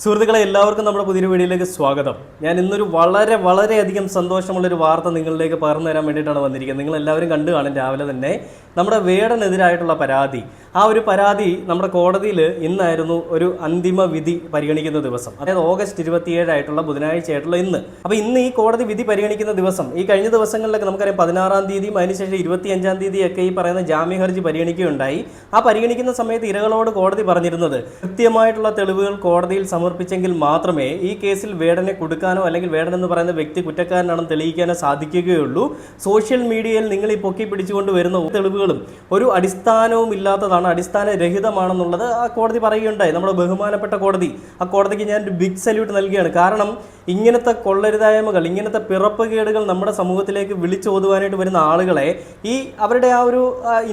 സുഹൃത്തുക്കളെ എല്ലാവർക്കും നമ്മുടെ പുതിയ വീഡിയോയിലേക്ക് സ്വാഗതം. ഞാൻ ഇന്നൊരു വളരെ വളരെയധികം സന്തോഷമുള്ളൊരു വാർത്ത നിങ്ങളിലേക്ക് പകർന്നു തരാൻ വേണ്ടിയിട്ടാണ് വന്നിരിക്കുന്നത്. നിങ്ങൾ എല്ലാവരും കണ്ടു കാണും രാവിലെ തന്നെ നമ്മുടെ വേടനെതിരായിട്ടുള്ള പരാതി. ആ ഒരു പരാതി നമ്മുടെ കോടതിയിൽ ഇന്നായിരുന്നു ഒരു അന്തിമ വിധി പരിഗണിക്കുന്ന ദിവസം. അതായത് ഓഗസ്റ്റ് ഇരുപത്തിയേഴായിട്ടുള്ള ബുധനാഴ്ച ആയിട്ടുള്ള ഇന്ന്. അപ്പോൾ ഇന്ന് ഈ കോടതി വിധി പരിഗണിക്കുന്ന ദിവസം ഈ കഴിഞ്ഞ ദിവസങ്ങളിലൊക്കെ നമുക്കറിയാം പതിനാറാം തീയതിയും അതിനുശേഷം ഇരുപത്തിയഞ്ചാം തീയതിയൊക്കെ ഈ പറയുന്ന ജാമ്യ ഹർജി പരിഗണിക്കുകയുണ്ടായി. ആ പരിഗണിക്കുന്ന സമയത്ത് ഇരകളോട് കോടതി പറഞ്ഞിരുന്നത് കൃത്യമായിട്ടുള്ള തെളിവുകൾ കോടതിയിൽ സമർപ്പിച്ചെങ്കിൽ മാത്രമേ ഈ കേസിൽ വേടനെ കൊടുക്കാനോ അല്ലെങ്കിൽ വേടൻ എന്ന് പറയുന്ന വ്യക്തി കുറ്റക്കാരനാണെന്ന് തെളിയിക്കാനോ സാധിക്കുകയുള്ളൂ. സോഷ്യൽ മീഡിയയിൽ നിങ്ങൾ ഈ പൊക്കി പിടിച്ചുകൊണ്ട് വരുന്ന തെളിവുകളും ഒരു അടിസ്ഥാനവും ഇല്ലാത്തതാണ് അടിസ്ഥാന രഹിതമാണെന്നുള്ളത് ആ കോടതി പറയുകയുണ്ടായി. നമ്മുടെ ബഹുമാനപ്പെട്ട കോടതി ആ കോടതിക്ക് ഞാൻ ഒരു ബിഗ് സല്യൂട്ട് നൽകുകയാണ്. കാരണം ഇങ്ങനത്തെ കൊള്ളരുതായ്മകൾ ഇങ്ങനത്തെ പിറപ്പുകേടുകൾ നമ്മുടെ സമൂഹത്തിലേക്ക് വിളിച്ചോതുവാനായിട്ട് വരുന്ന ആളുകളെ ഈ അവരുടെ ആ ഒരു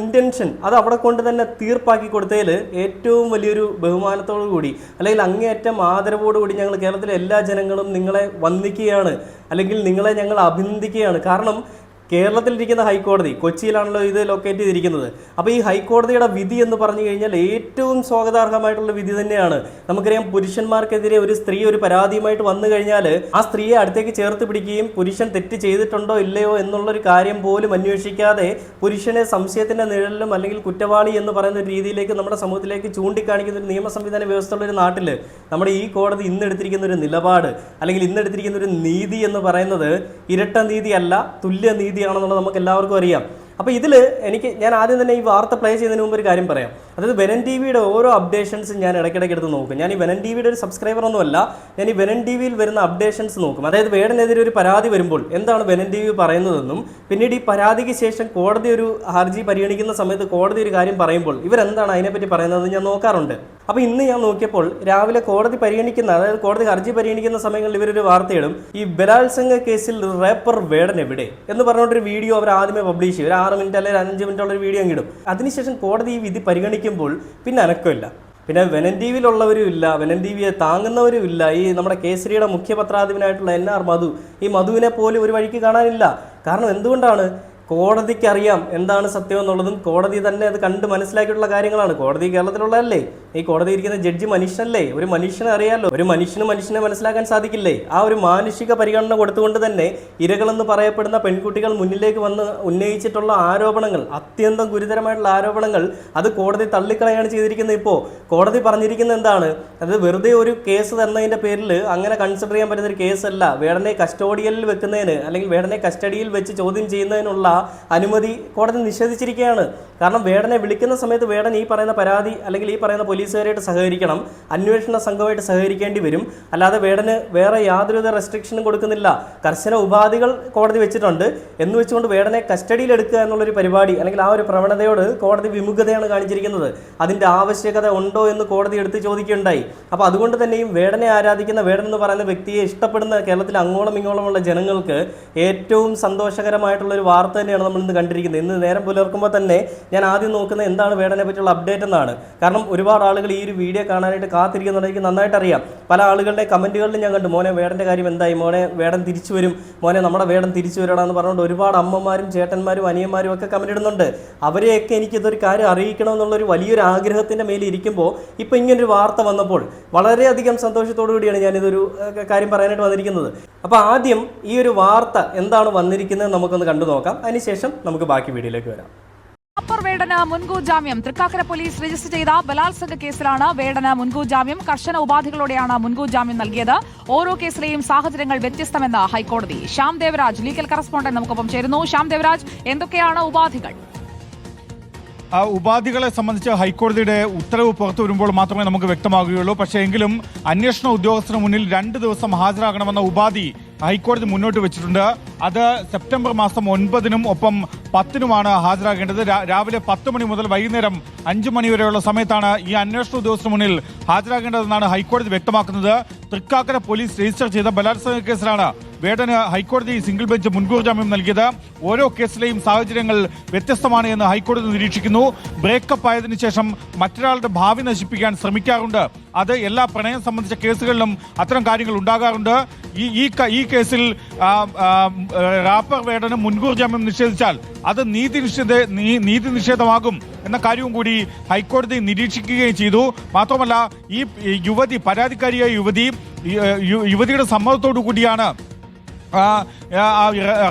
ഇന്റൻഷൻ അത് അവിടെ കൊണ്ട് തന്നെ തീർപ്പാക്കി കൊടുത്തതിൽ ഏറ്റവും വലിയൊരു ബഹുമാനത്തോടു കൂടി അല്ലെങ്കിൽ അങ്ങേയറ്റം ആദരവോടു കൂടി ഞങ്ങൾ കേരളത്തിലെ എല്ലാ ജനങ്ങളും നിങ്ങളെ വന്ദിക്കുകയാണ്. അല്ലെങ്കിൽ നിങ്ങളെ ഞങ്ങൾ അഭിനന്ദിക്കുകയാണ്. കാരണം കേരളത്തിലിരിക്കുന്ന ഹൈക്കോടതി കൊച്ചിയിലാണല്ലോ ഇത് ലൊക്കേറ്റ് ചെയ്തിരിക്കുന്നത്. അപ്പോൾ ഈ ഹൈക്കോടതിയുടെ വിധി എന്ന് പറഞ്ഞു കഴിഞ്ഞാൽ ഏറ്റവും സ്വാഗതാർഹമായിട്ടുള്ള വിധി തന്നെയാണ്. നമുക്കറിയാം പുരുഷന്മാർക്കെതിരെ ഒരു സ്ത്രീ ഒരു പരാതിയുമായിട്ട് വന്നു കഴിഞ്ഞാൽ ആ സ്ത്രീയെ അടുത്തേക്ക് ചേർത്ത് പിടിക്കുകയും പുരുഷൻ തെറ്റ് ചെയ്തിട്ടുണ്ടോ ഇല്ലയോ എന്നുള്ളൊരു കാര്യം പോലും അന്വേഷിക്കാതെ പുരുഷനെ സംശയത്തിന്റെ നിഴലിലും അല്ലെങ്കിൽ കുറ്റവാളി എന്ന് പറയുന്ന ഒരു രീതിയിലേക്ക് നമ്മുടെ സമൂഹത്തിലേക്ക് ചൂണ്ടിക്കാണിക്കുന്ന ഒരു നിയമ സംവിധാന വ്യവസ്ഥയുള്ള ഒരു നാട്ടിൽ നമ്മുടെ ഈ കോടതി ഇന്നെടുത്തിരിക്കുന്ന ഒരു നിലപാട് അല്ലെങ്കിൽ ഇന്നെടുത്തിരിക്കുന്ന ഒരു നീതി എന്ന് പറയുന്നത് ഇരട്ട നീതിയല്ല തുല്യ നീതിയാണെന്നുള്ളത് നമുക്ക് എല്ലാവർക്കും അറിയാം. അപ്പോൾ ഇതിൽ എനിക്ക് ഞാൻ ആദ്യം തന്നെ ഈ വാർത്ത പ്ലേ ചെയ്യുന്നതിന് മുമ്പ് ഒരു കാര്യം പറയാം. അതായത് വെനൻ ടി വിയുടെ ഓരോ അപ്ഡേഷൻസും ഞാൻ ഇടയ്ക്കിടയ്ക്ക് എടുത്ത് നോക്കും. ഞാൻ ഈ വെനൻ ടി വിയുടെ ഒരു സബ്സ്ക്രൈബർ ഒന്നുമല്ല ഞാൻ ഈ വെനൻ ടി വിയിൽ വരുന്ന അപ്ഡേഷൻസ് നോക്കും. അതായത് വേടനെതിരെ ഒരു പരാതി വരുമ്പോൾ എന്താണ് വെനൻ ടി വി പറയുന്നതെന്നും പിന്നീട് ഈ പരാതിക്ക് ശേഷം കോടതി ഒരു ഹർജി പരിഗണിക്കുന്ന സമയത്ത് കോടതി ഒരു കാര്യം പറയുമ്പോൾ ഇവരെന്താണ് അതിനെപ്പറ്റി പറയുന്നത് ഞാൻ നോക്കാറുണ്ട്. അപ്പോൾ ഇന്ന് ഞാൻ നോക്കിയപ്പോൾ രാവിലെ കോടതി പരിഗണിക്കുന്ന അതായത് കോടതി ഹർജി പരിഗണിക്കുന്ന സമയങ്ങളിൽ ഇവരൊരു വാർത്തയിടും ഈ ബലാത്സംഗ കേസിൽ റേപ്പർ വേടൻ എവിടെ? എന്ന് പറഞ്ഞുകൊണ്ടൊരു വീഡിയോ അവർ ആദ്യമേ പബ്ലിഷ് ചെയ്യും. ഒരു ആറ് മിനിറ്റ് അല്ലെങ്കിൽ അഞ്ച് മിനിറ്റ് ഉള്ള ഒരു വീഡിയോ അങ്ങിടും അതിനുശേഷം കോടതി ഈ വിധി പരിഗണിക്കുമ്പോൾ പിന്നെ അനക്കമില്ല. പിന്നെ വെനൻ ഇല്ല വെനൻ താങ്ങുന്നവരും ഇല്ല. ഈ നമ്മുടെ കേസരിയുടെ മുഖ്യപത്രാധിപനായിട്ടുള്ള എൻ ആർ മധു ഈ മധുവിനെ പോലും ഒരു വഴിക്ക് കാണാനില്ല. കാരണം എന്തുകൊണ്ടാണ്? കോടതിക്ക് അറിയാം എന്താണ് സത്യം എന്നുള്ളതും കോടതി തന്നെ അത് കണ്ട് മനസ്സിലാക്കിയിട്ടുള്ള കാര്യങ്ങളാണ്. കോടതി കേരളത്തിലുള്ളതല്ലേ? ഈ കോടതി ഇരിക്കുന്ന ജഡ്ജി മനുഷ്യനല്ലേ? ഒരു മനുഷ്യനെ അറിയാലോ. ഒരു മനുഷ്യന് മനുഷ്യനെ മനസ്സിലാക്കാൻ സാധിക്കില്ലേ? ആ ഒരു മാനുഷിക പരിഗണന കൊടുത്തുകൊണ്ട് തന്നെ ഇരകളെന്ന് പറയപ്പെടുന്ന പെൺകുട്ടികൾ മുന്നിലേക്ക് വന്ന് ഉന്നയിച്ചിട്ടുള്ള ആരോപണങ്ങൾ അത്യന്തം ഗുരുതരമായിട്ടുള്ള ആരോപണങ്ങൾ അത് കോടതി തള്ളിക്കളയാണ് ചെയ്തിരിക്കുന്നത് ഇപ്പോൾ കോടതി പറഞ്ഞിരിക്കുന്നത് എന്താണ്? അത് വെറുതെ ഒരു കേസ് തന്നതിന്റെ പേരിൽ അങ്ങനെ കൺസിഡർ ചെയ്യാൻ പറ്റുന്ന ഒരു കേസല്ല. വേടനെ കസ്റ്റോഡിയലിൽ വെക്കുന്നതിന് അല്ലെങ്കിൽ വേടനെ കസ്റ്റഡിയിൽ വെച്ച് ചോദ്യം ചെയ്യുന്നതിനുള്ള അനുമതി കോടതി നിഷേധിച്ചിരിക്കുകയാണ്. കാരണം വേടനെ വിളിക്കുന്ന സമയത്ത് വേടൻ ഈ പറയുന്ന പരാതി അല്ലെങ്കിൽ ഈ പറയുന്ന പോലീസുകാരായിട്ട് സഹകരിക്കണം അന്വേഷണ സംഘമായിട്ട് സഹകരിക്കേണ്ടി വരും. അല്ലാതെ വേടന് വേറെ യാതൊരുവിധ റെസ്ട്രിക്ഷനും കൊടുക്കുന്നില്ല. കർശന ഉപാധികൾ കോടതി വെച്ചിട്ടുണ്ട്. എന്ന് വെച്ചുകൊണ്ട് വേടനെ കസ്റ്റഡിയിൽ എടുക്കുക എന്നുള്ളൊരു പരിപാടി അല്ലെങ്കിൽ ആ ഒരു പ്രവണതയോട് കോടതി വിമുഖതയാണ് കാണിച്ചിരിക്കുന്നത്. അതിന്റെ ആവശ്യകത ഉണ്ടോ എന്ന് കോടതി എടുത്ത് ചോദിക്കുകയുണ്ടായി. അപ്പോൾ അതുകൊണ്ട് തന്നെയും വേടനെ ആരാധിക്കുന്ന വേടൻ എന്ന് പറയുന്ന വ്യക്തിയെ ഇഷ്ടപ്പെടുന്ന കേരളത്തിൽ അങ്ങോളം ഇങ്ങോളമുള്ള ജനങ്ങൾക്ക് ഏറ്റവും സന്തോഷകരമായിട്ടുള്ള ഒരു വാർത്ത തന്നെയാണ് നമ്മൾ ഇന്ന് കണ്ടിരിക്കുന്നത്. ഇന്ന് നേരം പുലർക്കുമ്പോൾ തന്നെ ഞാൻ ആദ്യം നോക്കുന്നത് എന്താണ് വേടനെ പറ്റിയുള്ള അപ്ഡേറ്റ് എന്നാണ്. കാരണം ഒരുപാട് ആളുകൾ ഈ ഒരു വീഡിയോ കാണാനായിട്ട് കാത്തിരിക്കുന്നുണ്ട്. എനിക്ക് നന്നായിട്ട് അറിയാം. പല ആളുകളുടെ കമന്റുകളിലും ഞാൻ കണ്ടു. മോനെ വേടന്റെ കാര്യം എന്തായി? മോനെ വേടൻ തിരിച്ചു വരും. മോനെ നമ്മുടെ വേടൻ തിരിച്ചു വരണമെന്ന് പറഞ്ഞുകൊണ്ട് ഒരുപാട് അമ്മമാരും ചേട്ടന്മാരും അനിയന്മാരും ഒക്കെ കമന്റ് ഇടുന്നുണ്ട്. അവരെയൊക്കെ എനിക്ക് ഇതൊരു കാര്യം അറിയിക്കണമെന്നുള്ളൊരു വലിയൊരു ആഗ്രഹത്തിന്റെ മേലെ ഇരിക്കുമ്പോൾ ഇപ്പോൾ ഇങ്ങനൊരു വാർത്ത വന്നപ്പോൾ വളരെയധികം സന്തോഷത്തോടു കൂടിയാണ് ഞാനിതൊരു കാര്യം പറയാനായിട്ട് വന്നിരിക്കുന്നത്. അപ്പോൾ ആദ്യം ഈ ഒരു വാർത്ത എന്താണ് വന്നിരിക്കുന്നത് നമുക്കൊന്ന് കണ്ടു നോക്കാം. അതിനുശേഷം നമുക്ക് ബാക്കി വീഡിയോയിലേക്ക് വരാം. അപ്പർ വേടന മുൻകൂർ ജാമ്യം. തൃക്കാക്കര പോലീസ് രജിസ്റ്റർ ചെയ്ത ബലാത്സംഗ കേസിലാണ് വേടന മുൻകൂർ ജാമ്യം. കർശന ഉപാധികളോടെയാണ് മുൻകൂർ ജാമ്യം നൽകിയത്. ഓരോ കേസിലെയും സാഹചര്യങ്ങൾ വ്യത്യസ്തമെന്ന് ഹൈക്കോടതി. ശ്യാം ദേവരാജ് ലീഗൽ കറസ്പോണ്ടന്റ് നമുക്കൊപ്പം ചേരുന്നു. ശ്യാം ദേവരാജ് എന്തൊക്കെയാണ് ഉപാധികൾ? ഉപാധികളെ സംബന്ധിച്ച് ഹൈക്കോടതിയുടെ ഉത്തരവ് പുറത്തു വരുമ്പോൾ മാത്രമേ നമുക്ക് വ്യക്തമാകുകയുള്ളൂ. പക്ഷേ എങ്കിലും അന്വേഷണ ഉദ്യോഗസ്ഥന് മുന്നിൽ രണ്ട് ദിവസം ഹാജരാകണമെന്ന ഉപാധി ഹൈക്കോടതി മുന്നോട്ട് വെച്ചിട്ടുണ്ട്. അത് സെപ്റ്റംബർ മാസം ഒൻപതിനും ഒപ്പം പത്തിനുമാണ് ഹാജരാകേണ്ടത്. രാവിലെ പത്ത് മണി മുതൽ വൈകുന്നേരം അഞ്ചു മണി വരെയുള്ള സമയത്താണ് ഈ അന്വേഷണ ഉദ്യോഗസ്ഥന് മുന്നിൽ ഹാജരാകേണ്ടതെന്നാണ് ഹൈക്കോടതി വ്യക്തമാക്കുന്നത്. തൃക്കാക്കര പോലീസ് രജിസ്റ്റർ ചെയ്ത ബലാത്സംഗ കേസിലാണ് വേടന് ഹൈക്കോടതി സിംഗിൾ ബെഞ്ച് മുൻകൂർ ജാമ്യം നൽകിയത്. ഓരോ കേസിലെയും സാഹചര്യങ്ങൾ വ്യത്യസ്തമാണ് എന്ന് ഹൈക്കോടതി നിരീക്ഷിക്കുന്നു. ബ്രേക്കപ്പ് ആയതിനു ശേഷം മറ്റൊരാളുടെ ഭാവി നശിപ്പിക്കാൻ ശ്രമിക്കാറുണ്ട്. അത് എല്ലാ പ്രണയം സംബന്ധിച്ച കേസുകളിലും അത്തരം കാര്യങ്ങൾ ഉണ്ടാകാറുണ്ട്. ഈ ഈ ഈ കേസിൽ റാപ്പർ വേടന് മുൻകൂർ ജാമ്യം നിഷേധിച്ചാൽ അത് നീതി നിഷേധ നീതി നിഷേധമാകും എന്ന കാര്യവും കൂടി ഹൈക്കോടതി നിരീക്ഷിക്കുകയും ചെയ്തു. മാത്രമല്ല ഈ യുവതി പരാതിക്കാരിയായ യുവതി യുവതിയുടെ സമ്മതത്തോടു കൂടിയാണ്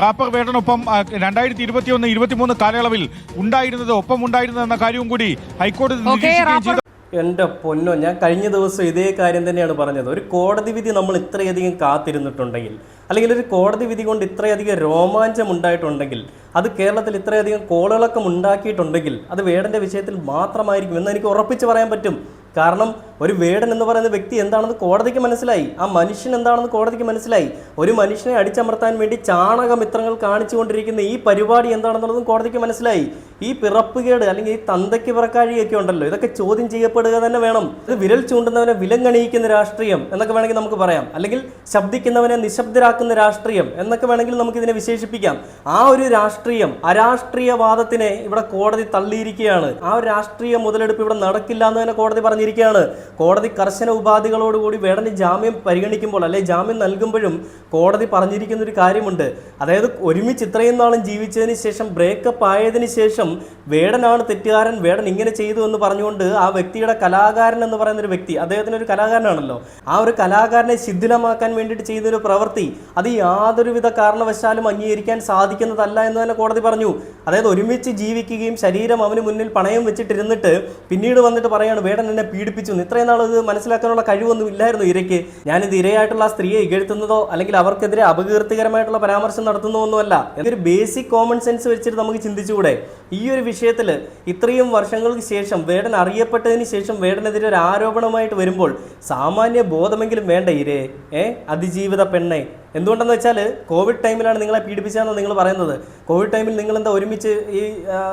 റാപ്പർ വേടനൊപ്പം രണ്ടായിരത്തി ഇരുപത്തി ഒന്ന് ഇരുപത്തിമൂന്ന് കാലയളവിൽ ഉണ്ടായിരുന്നത് ഒപ്പം ഉണ്ടായിരുന്നത് എന്ന കാര്യവും കൂടി ഹൈക്കോടതി നിരീക്ഷിക്കുകയും ചെയ്തു. എന്റെ പൊന്നോ ഞാൻ കഴിഞ്ഞ ദിവസം ഇതേ കാര്യം തന്നെയാണ് പറഞ്ഞത്. ഒരു കോടതി വിധി നമ്മൾ ഇത്രയധികം കാത്തിരുന്നിട്ടുണ്ടെങ്കിൽ അല്ലെങ്കിൽ ഒരു കോടതി വിധി കൊണ്ട് ഇത്രയധികം രോമാഞ്ചം ഉണ്ടായിട്ടുണ്ടെങ്കിൽ അത് കേരളത്തിൽ ഇത്രയധികം കോളിളക്കം ഉണ്ടാക്കിയിട്ടുണ്ടെങ്കിൽ അത് വേടന്റെ വിഷയത്തിൽ മാത്രമായിരിക്കും എന്ന് എനിക്ക് ഉറപ്പിച്ച് പറയാൻ പറ്റും. കാരണം ഒരു വേടൻ എന്ന് പറയുന്ന വ്യക്തി എന്താണെന്ന് കോടതിക്ക് മനസ്സിലായി. ആ മനുഷ്യൻ എന്താണെന്ന് കോടതിക്ക് മനസ്സിലായി. ഒരു മനുഷ്യനെ അടിച്ചമർത്താൻ വേണ്ടി ചാണകമിത്രങ്ങൾ കാണിച്ചുകൊണ്ടിരിക്കുന്ന ഈ പരിപാടി എന്താണെന്നുള്ളതും കോടതിക്ക് മനസ്സിലായി. ഈ പിറപ്പുകേട് അല്ലെങ്കിൽ ഈ തന്തയ്ക്ക് പിറക്കാഴിയൊക്കെ ഉണ്ടല്ലോ. ഇതൊക്കെ ചോദ്യം ചെയ്യപ്പെടുക തന്നെ വേണം. ഇത് വിരൽ ചൂണ്ടുന്നവനെ വിലങ്ങണിയിക്കുന്ന രാഷ്ട്രീയം എന്നൊക്കെ വേണമെങ്കിൽ നമുക്ക് പറയാം. അല്ലെങ്കിൽ ശബ്ദിക്കുന്നവനെ നിശബ്ദരാക്കുന്ന രാഷ്ട്രീയം എന്നൊക്കെ വേണമെങ്കിൽ നമുക്ക് ഇതിനെ വിശേഷിപ്പിക്കാം. ആ ഒരു രാഷ്ട്രീയം അരാഷ്ട്രീയവാദത്തിനെ ഇവിടെ കോടതി തള്ളിയിരിക്കുകയാണ്. ആ ഒരു രാഷ്ട്രീയ മുതലെടുപ്പ് ഇവിടെ നടക്കില്ല എന്ന് തന്നെ കോടതി പറഞ്ഞിരിക്കുകയാണ്. കോടതി കർശന ഉപാധികളോടുകൂടി വേടന് ജാമ്യം പരിഗണിക്കുമ്പോൾ അല്ലെ ജാമ്യം നൽകുമ്പോഴും കോടതി പറഞ്ഞിരിക്കുന്ന ഒരു കാര്യമുണ്ട്. അതായത് ഒരുമിച്ച് ഇത്രയും നാളും ജീവിച്ചതിന് ശേഷം ബ്രേക്കപ്പ് ആയതിനു ശേഷം വേടനാണ് തെറ്റുകാരൻ വേടൻ ഇങ്ങനെ ചെയ്തു എന്ന് പറഞ്ഞുകൊണ്ട് ആ വ്യക്തിയുടെ കലാകാരൻ എന്ന് പറയുന്ന ഒരു വ്യക്തി അദ്ദേഹത്തിന് ഒരു കലാകാരനാണല്ലോ. ആ ഒരു കലാകാരനെ ശിഥിലമാക്കാൻ വേണ്ടിയിട്ട് ചെയ്ത ഒരു പ്രവൃത്തി അത് യാതൊരുവിധ കാരണവശാലും അംഗീകരിക്കാൻ സാധിക്കുന്നതല്ല എന്ന് തന്നെ കോടതി പറഞ്ഞു. അതായത് ഒരുമിച്ച് ജീവിക്കുകയും ശരീരം അവന് മുന്നിൽ പണയം വെച്ചിട്ടിരുന്നിട്ട് പിന്നീട് വന്നിട്ട് പറയാണ് വേടൻ എന്നെ പീഡിപ്പിച്ചു എന്ന്. ഇത്രയും നാൾ ഇത് മനസ്സിലാക്കാനുള്ള കഴിവൊന്നും ഇല്ലായിരുന്നു ഇരയ്ക്ക്. ഞാനിത് ഇരയായിട്ടുള്ള സ്ത്രീയെ ഇകഴ്ത്തുന്നതോ അല്ലെങ്കിൽ അവർക്കെതിരെ അപകീർത്തികരമായിട്ടുള്ള പരാമർശം നടത്തുന്നതോ ഒന്നുമല്ല ഇതൊരു ബേസിക് കോമൺ സെൻസ് വെച്ചിട്ട് നമുക്ക് ചിന്തിച്ചുകൂടെ? ഈ ഒരു വിഷയത്തിൽ ഇത്രയും വർഷങ്ങൾക്ക് ശേഷം വേടൻ അറിയപ്പെട്ടതിന് ശേഷം വേടനെതിരെ ഒരു ആരോപണമായിട്ട് വരുമ്പോൾ സാമാന്യ ബോധമെങ്കിലും വേണ്ട ഇരേ. ഏ? അതിജീവിത പെണ്ണെ. എന്തുകൊണ്ടെന്ന് വെച്ചാൽ കോവിഡ് ടൈമിലാണ് നിങ്ങളെ പീഡിപ്പിച്ചതെന്ന് നിങ്ങൾ പറയുന്നത്. കോവിഡ് ടൈമിൽ നിങ്ങൾ എന്താ ഒരുമിച്ച് ഈ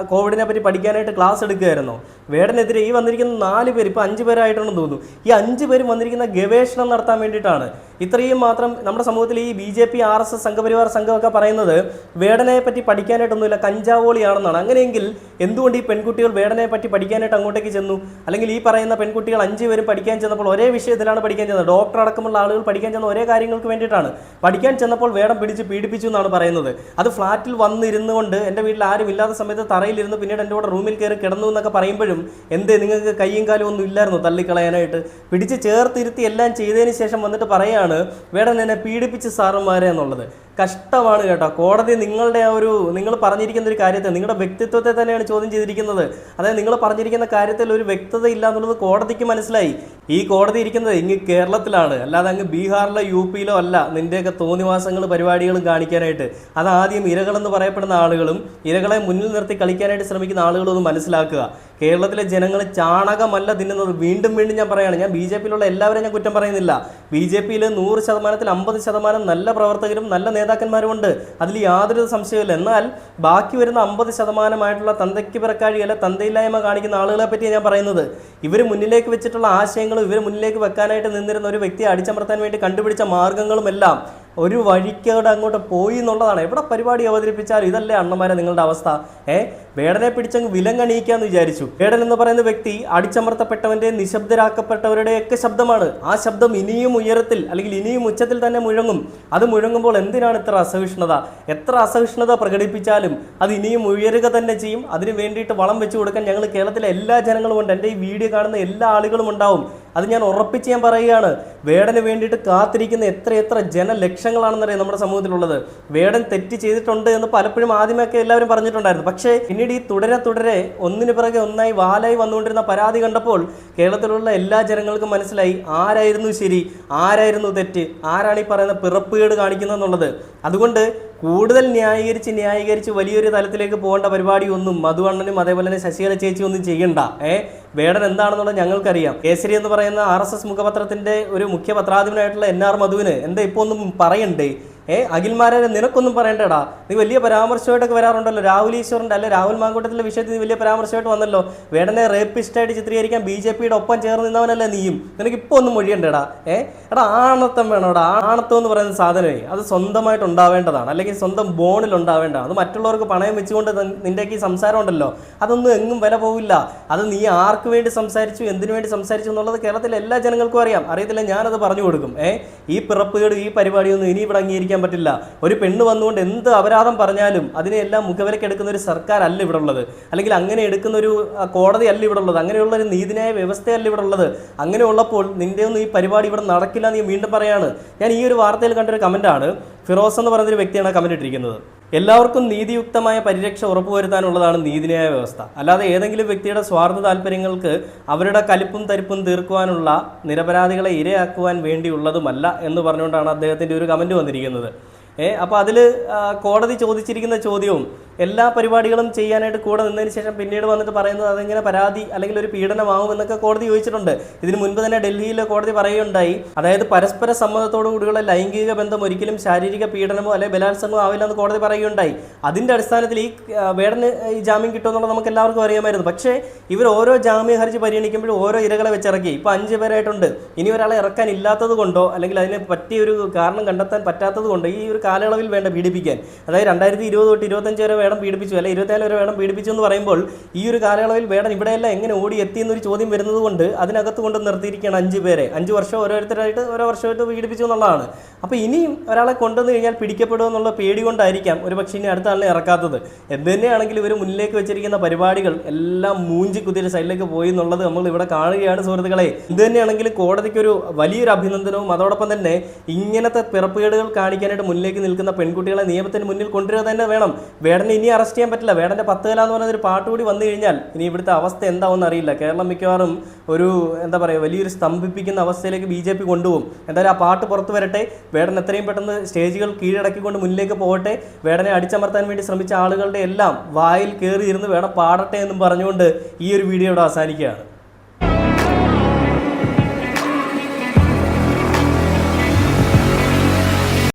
കോവിഡിനെ പറ്റി പഠിക്കാനായിട്ട് ക്ലാസ് എടുക്കുകയായിരുന്നു? വേടനെതിരെ ഈ വന്നിരിക്കുന്ന നാല് പേര് ഇപ്പോൾ അഞ്ച് പേരായിട്ടാണെന്ന് തോന്നുന്നു. ഈ അഞ്ച് പേരും വന്നിരിക്കുന്ന ഗവേഷണം നടത്താൻ വേണ്ടിയിട്ടാണ്. ഇത്രയും മാത്രം നമ്മുടെ സമൂഹത്തിൽ ഈ B J P R S S Sangh Parivar സംഘമൊക്കെ പറയുന്നത് വേടനയെ പറ്റി പഠിക്കാനായിട്ടൊന്നുമില്ല കഞ്ചാവോളിയാണെന്നാണ്. അങ്ങനെയെങ്കിൽ എന്തുകൊണ്ട് ഈ പെൺകുട്ടികൾ വേടനയെ പറ്റി പഠിക്കാനായിട്ട് അങ്ങോട്ടേക്ക് ചെന്നു? അല്ലെങ്കിൽ ഈ പറയുന്ന പെൺകുട്ടികൾ അഞ്ച് പേരും പഠിക്കാൻ ചെന്നപ്പോൾ ഒരേ വിഷയത്തിലാണ് പഠിക്കാൻ ചെന്നത്. ഡോക്ടർ അടക്കമുള്ള ആളുകൾ പഠിക്കാൻ ചെന്ന ഒരേ കാര്യങ്ങൾക്ക് വേണ്ടിയിട്ടാണ്. പഠിക്കാൻ ചെന്നപ്പോൾ വേടം പിടിച്ച് പീഡിപ്പിച്ചു എന്നാണ് പറയുന്നത്. അത് ഫ്ലാറ്റിൽ വന്നിരുന്നു കൊണ്ട് എന്റെ വീട്ടിൽ ആരും ഇല്ലാത്ത സമയത്ത് തറയിലിരുന്ന് പിന്നീട് എന്റെ കൂടെ റൂമിൽ കയറി കിടന്നു എന്നൊക്കെ പറയുമ്പോഴും എന്തേ നിങ്ങൾക്ക് കയ്യും കാലും ഒന്നും ഇല്ലായിരുന്നു തള്ളിക്കളയാനായിട്ട്? പിടിച്ച് ചേർത്തിരുത്തി എല്ലാം ചെയ്തതിന് ശേഷം വന്നിട്ട് പറയാണ് വേടൻ എന്നെ പീഡിപ്പിച്ച് സാറന്മാരെ എന്നുള്ളത്. കഷ്ടമാണ് കേട്ടോ. കോടതി നിങ്ങളുടെ ആ ഒരു നിങ്ങൾ പറഞ്ഞിരിക്കുന്ന ഒരു കാര്യത്തെ നിങ്ങളുടെ വ്യക്തിത്വത്തെ തന്നെയാണ് ചോദ്യം ചെയ്തിരിക്കുന്നത്. അതായത് നിങ്ങൾ പറഞ്ഞിരിക്കുന്ന കാര്യത്തിൽ ഒരു വ്യക്തത ഇല്ല എന്നുള്ളത് കോടതിക്ക് മനസ്സിലായി. ഈ കോടതി ഇരിക്കുന്നത് ഇങ്ങ് കേരളത്തിലാണ്. അല്ലാതെ അങ്ങ് ബീഹാറിലോ യു പിയിലോ അല്ല നിന്റെയൊക്കെ തോന്നിവാസങ്ങൾ പരിപാടികളും കാണിക്കാനായിട്ട്. അത് ആദ്യം ഇരകളെന്ന് പറയപ്പെടുന്ന ആളുകളും ഇരകളെ മുന്നിൽ നിർത്തി കളിക്കാനായിട്ട് ശ്രമിക്കുന്ന ആളുകളും ഒന്ന് മനസ്സിലാക്കുക. കേരളത്തിലെ ജനങ്ങൾ ചാണകമല്ല തിന്നുന്നത്. വീണ്ടും വീണ്ടും ഞാൻ പറയുകയാണ് ഞാൻ ബി ജെ പിയിലുള്ള എല്ലാവരെയും ഞാൻ കുറ്റം പറയുന്നില്ല. ബി ജെ പിയിൽ നൂറ് ശതമാനത്തിൽ അമ്പത് ശതമാനം നല്ല പ്രവർത്തകരും നല്ല നേതാക്കന്മാരും ഉണ്ട് അതിൽ യാതൊരു സംശയമില്ല എന്നാൽ ബാക്കി വരുന്ന അമ്പത് ശതമാനമായിട്ടുള്ള തന്തയ്ക്ക് പിറക്കാഴി അല്ല തന്തയില്ലായ്മ കാണിക്കുന്ന ആളുകളെ പറ്റിയാണ് ഞാൻ പറയുന്നത്. ഇവർ മുന്നിലേക്ക് വെച്ചിട്ടുള്ള ആശയങ്ങളും ഇവർ മുന്നിലേക്ക് വെക്കാനായിട്ട് നിന്നിരുന്ന ഒരു വ്യക്തിയെ അടിച്ചമർത്താൻ വേണ്ടി കണ്ടുപിടിച്ച മാർഗങ്ങളും എല്ലാം ഒരു വഴിക്കോട് അങ്ങോട്ട് പോയി എന്നുള്ളതാണ്. എവിടെ പരിപാടി അവതരിപ്പിച്ചാൽ ഇതല്ലേ അണ്ണന്മാരെ നിങ്ങളുടെ അവസ്ഥ. ഏ? വേടനെ പിടിച്ചങ്ങ് വിലങ്ങണിയിക്കാന്ന് വിചാരിച്ചു. വേടൻ എന്ന് പറയുന്ന വ്യക്തി അടിച്ചമർത്തപ്പെട്ടവന്റെ നിശബ്ദരാക്കപ്പെട്ടവരുടെ ഒക്കെ ശബ്ദമാണ്. ആ ശബ്ദം ഇനിയും ഉയരത്തിൽ അല്ലെങ്കിൽ ഇനിയും ഉച്ചത്തിൽ തന്നെ മുഴങ്ങും. അത് മുഴങ്ങുമ്പോൾ എന്തിനാണ് ഇത്ര അസഹിഷ്ണുത? എത്ര അസഹിഷ്ണുത പ്രകടിപ്പിച്ചാലും അത് ഇനിയും ഉയരുക തന്നെ ചെയ്യും. അതിന് വേണ്ടിയിട്ട് വളം വെച്ചു കൊടുക്കാൻ ഞങ്ങൾ കേരളത്തിലെ എല്ലാ ജനങ്ങളും ഉണ്ട്. എന്റെ ഈ വീഡിയോ കാണുന്ന എല്ലാ ആളുകളും ഉണ്ടാവും. അത് ഞാൻ ഉറപ്പിച്ച് ഞാൻ പറയുകയാണ്. വേടന് വേണ്ടിയിട്ട് കാത്തിരിക്കുന്ന എത്ര എത്ര ജനലക്ഷങ്ങളാണെന്നറിയാം നമ്മുടെ സമൂഹത്തിലുള്ളത്. വേടൻ തെറ്റ് ചെയ്തിട്ടുണ്ട് എന്ന് പലപ്പോഴും ആദ്യമൊക്കെ എല്ലാവരും പറഞ്ഞിട്ടുണ്ടായിരുന്നു. പക്ഷേ പിന്നീട് ഈ തുടരെ തുടരെ ഒന്നിനു പിറകെ ഒന്നായി വാലായി വന്നുകൊണ്ടിരുന്ന പരാതി കണ്ടപ്പോൾ കേരളത്തിലുള്ള എല്ലാ ജനങ്ങൾക്കും മനസ്സിലായി ആരായിരുന്നു ശരി ആരായിരുന്നു തെറ്റ് ആരാണ് ഈ പറയുന്ന പിറപ്പുകേട് കാണിക്കുന്നതെന്നുള്ളത്. അതുകൊണ്ട് കൂടുതൽ ന്യായീകരിച്ച് ന്യായീകരിച്ച് വലിയൊരു തലത്തിലേക്ക് പോകേണ്ട പരിപാടി ഒന്നും മധുവണ്ണനും അതേപോലെ തന്നെ ശശികല ചേച്ചി ഒന്നും ചെയ്യണ്ട. ഏ? വേടൻ എന്താണെന്നുള്ളത് ഞങ്ങൾക്കറിയാം. കേസരി എന്ന് പറയുന്ന ആർ എസ് എസ് മുഖപത്രത്തിന്റെ ഒരു മുഖ്യ പത്രാധിപനായിട്ടുള്ള എൻ ആർ മധുവിന് എന്താ ഇപ്പൊ ഒന്നും പറയണ്ടേ? ഏ അഖിൽമാരെ നിനക്കൊന്നും പറയണ്ടടാ. നീ വലിയ പരാമർശമായിട്ടൊക്കെ വരാറുണ്ടല്ലോ. രാഹുൽ ഈശ്വറിന്റെ അല്ലെ രാഹുൽ മാങ്കൂട്ടത്തിലെ വിഷയത്തിൽ നീ വലിയ പരാമർശമായിട്ട് വന്നല്ലോ. വേടനെ റേപ്പിസ്റ്റായിട്ട് ചിത്രീകരിക്കാൻ ബി ജെ പിയുടെ ഒപ്പം ചേർന്ന് നിന്നവനല്ലേ നീയും. നിനക്ക് ഇപ്പൊ ഒന്നും മൊഴിയണ്ടടാ. ഏ എടാ ആണത്തം വേണോടാ. ആണത്തം എന്ന് പറയുന്ന സാധനമേ അത് സ്വന്തമായിട്ട് ഉണ്ടാവേണ്ടതാണ്. അല്ലെങ്കിൽ സ്വന്തം ബോണിൽ ഉണ്ടാവേണ്ടതാണ്. അത് മറ്റുള്ളവർക്ക് പണയം വെച്ചുകൊണ്ട് നി- ഈ സംസാരം ഉണ്ടല്ലോ. അതൊന്നും എങ്ങും വില പോവില്ല. അത് നീ ആർക്ക് വേണ്ടി സംസാരിച്ചു എന്തിനു വേണ്ടി സംസാരിച്ചു എന്നുള്ളത് കേരളത്തിലെ എല്ലാ ജനങ്ങൾക്കും അറിയാം. അറിയത്തില്ല ഞാനത് പറഞ്ഞു കൊടുക്കും. ഏ ഈ പിറപ്പുകേട് ഈ പരിപാടിയൊന്നും ഇനി ഇവിടെ അംഗീകരിക്കാൻ ചെയ്യാൻ പറ്റില്ല. ഒരു പെണ്ണ് വന്നുകൊണ്ട് എന്ത് അപരാധം പറഞ്ഞാലും അതിനെല്ലാം മുഖവിലയ്ക്ക് എടുക്കുന്ന ഒരു സർക്കാർ അല്ല ഇവിടെ ഉള്ളത് അല്ലെങ്കിൽ അങ്ങനെ എടുക്കുന്ന ഒരു കോടതി അല്ല ഇവിടെ ഉള്ളത് അങ്ങനെയുള്ള ഒരു നീതിന്യായ വ്യവസ്ഥയല്ല ഇവിടെ ഉള്ളത് അങ്ങനെ ഉള്ളപ്പോൾ നിന്റെ ഒന്നും ഈ പരിപാടി ഇവിടെ നടക്കില്ല എന്ന് വീണ്ടും പറയാണ്. ഞാൻ ഈ ഒരു വാർത്തയിൽ കണ്ടൊരു കമന്റാണ് ഫിറോസ് എന്ന് പറയുന്ന ഒരു വ്യക്തിയാണ് കമന്റ് ഇട്ടിരിക്കുന്നത്. എല്ലാവർക്കും നീതിയുക്തമായ പരിരക്ഷ ഉറപ്പുവരുത്താനുള്ളതാണ് നീതിന്യായ വ്യവസ്ഥ. അല്ലാതെ ഏതെങ്കിലും വ്യക്തിയുടെ സ്വാർത്ഥ താല്പര്യങ്ങൾക്ക് അവരുടെ കലിപ്പും തരിപ്പും തീർക്കുവാനുള്ള നിരപരാധികളെ ഇരയാക്കുവാൻ വേണ്ടിയുള്ളതുമല്ല എന്ന് പറഞ്ഞുകൊണ്ടാണ് അദ്ദേഹത്തിന്റെ ഒരു കമന്റ് വന്നിരിക്കുന്നത്. ഏഹ് അപ്പോൾ അതിൽ കോടതി ചോദിച്ചിരിക്കുന്ന ചോദ്യവും എല്ലാ പരിപാടികളും ചെയ്യാനായിട്ട് കൂടെ നിന്നതിന് ശേഷം പിന്നീട് വന്നിട്ട് പറയുന്നത് അതെങ്ങനെ പരാതി അല്ലെങ്കിൽ ഒരു പീഡനമാവും എന്നൊക്കെ കോടതി ചോദിച്ചിട്ടുണ്ട്. ഇതിന് മുൻപ് തന്നെ ഡൽഹിയിലെ കോടതി പറയുകയുണ്ടായി. അതായത് പരസ്പര സമ്മതത്തോടു കൂടിയുള്ള ലൈംഗിക ബന്ധം ഒരിക്കലും ശാരീരിക പീഡനമോ അല്ലെങ്കിൽ ബലാത്സംഗമോ ആവില്ല എന്ന് കോടതി പറയുകയുണ്ടായി. അതിന്റെ അടിസ്ഥാനത്തിൽ ഈ വേടന് ഈ ജാമ്യം കിട്ടുമെന്നുള്ളത് നമുക്ക് എല്ലാവർക്കും അറിയാമായിരുന്നു. പക്ഷേ ഇവർ ഓരോ ജാമ്യ ഹർജി പരിഗണിക്കുമ്പോഴും ഓരോ ഇരകളെ വെച്ചിറക്കി. ഇപ്പൊ അഞ്ച് പേരായിട്ടുണ്ട്. ഇനി ഒരാളെ ഇറക്കാൻ ഇല്ലാത്തത് കൊണ്ടോ അല്ലെങ്കിൽ അതിനെ പറ്റിയ ഒരു കാരണം കണ്ടെത്താൻ പറ്റാത്തത് കൊണ്ടോ ഈ ഒരു കാലയളവിൽ വേണ്ട പീഡിപ്പിക്കാൻ. അതായത് രണ്ടായിരത്തി ഇരുപത് തൊട്ട് ഇരുപത്തഞ്ച് വരെ വേണം പീഡിപ്പിച്ചു അല്ലെ? ഇരുപത്തിനാല് വരെ വേണം പീഡിപ്പിച്ചു എന്ന് പറയുമ്പോൾ ഈ ഒരു കാലയളവിൽ വേടൻ ഇവിടെയെല്ലാം എങ്ങനെ ഓടി എത്തി എന്നൊരു ചോദ്യം വരുന്നത് കൊണ്ട് അതിനകത്ത് കൊണ്ട് നിർത്തിയിരിക്കുകയാണ് അഞ്ച് പേരെ. അഞ്ച് വർഷം ഓരോരുത്തരായിട്ട് ഓരോ വർഷമായിട്ട് പീഡിപ്പിച്ചു എന്നുള്ളതാണ്. അപ്പോൾ ഇനിയും ഒരാളെ കൊണ്ടുവന്ന് കഴിഞ്ഞാൽ പിടിക്കപ്പെടുമോ എന്നുള്ള പേടി കൊണ്ടായിരിക്കാം ഒരു പക്ഷേ ഇനി അടുത്ത ആളിനെ ഇറക്കാത്തത്. എന്ത് തന്നെയാണെങ്കിലും ഇവർ മുന്നിലേക്ക് വെച്ചിരിക്കുന്ന പരിപാടികൾ എല്ലാം മൂഞ്ചി കുതിര സൈഡിലേക്ക് പോയി എന്നുള്ളത് നമ്മൾ ഇവിടെ കാണുകയാണ് സുഹൃത്തുക്കളെ. എന്ത് തന്നെയാണെങ്കിലും കോടതിക്ക് ഒരു വലിയൊരു അഭിനന്ദനവും അതോടൊപ്പം തന്നെ ഇങ്ങനത്തെ പിറപ്പേടുകൾ കാണിക്കാനായിട്ട് മുന്നിലേക്ക് നിൽക്കുന്ന പെൺകുട്ടികളെ നിയമത്തിന് മുന്നിൽ കൊണ്ടുവരിക തന്നെ വേണം. വേടനെ ഇനി അറസ്റ്റ് ചെയ്യാൻ പറ്റില്ല. വേടന്റെ പത്ത് കല എന്ന് പറയുന്ന ഒരു പാട്ട് കൂടി വന്നു കഴിഞ്ഞാൽ ഇനി ഇവിടുത്തെ അവസ്ഥ എന്താവുമെന്ന് അറിയില്ല. കേരളം മിക്കവാറും ഒരു എന്താ പറയുക വലിയൊരു സ്തംഭിപ്പിക്കുന്ന അവസ്ഥയിലേക്ക് ബി ജെ പി കൊണ്ടുപോകും. എന്തായാലും ആ പാട്ട് പുറത്തു വരട്ടെ. വേടൻ എത്രയും പെട്ടെന്ന് സ്റ്റേജുകൾ കീഴടക്കിക്കൊണ്ട് മുന്നിലേക്ക് പോകട്ടെ. വേടനെ അടിച്ചമർത്താൻ വേണ്ടി ശ്രമിച്ച ആളുകളുടെ എല്ലാം വായിൽ കയറി ഇരുന്ന് വേണം പാടട്ടെ എന്നും പറഞ്ഞുകൊണ്ട് ഈ ഒരു വീഡിയോ ഇവിടെ അവസാനിക്കുകയാണ്.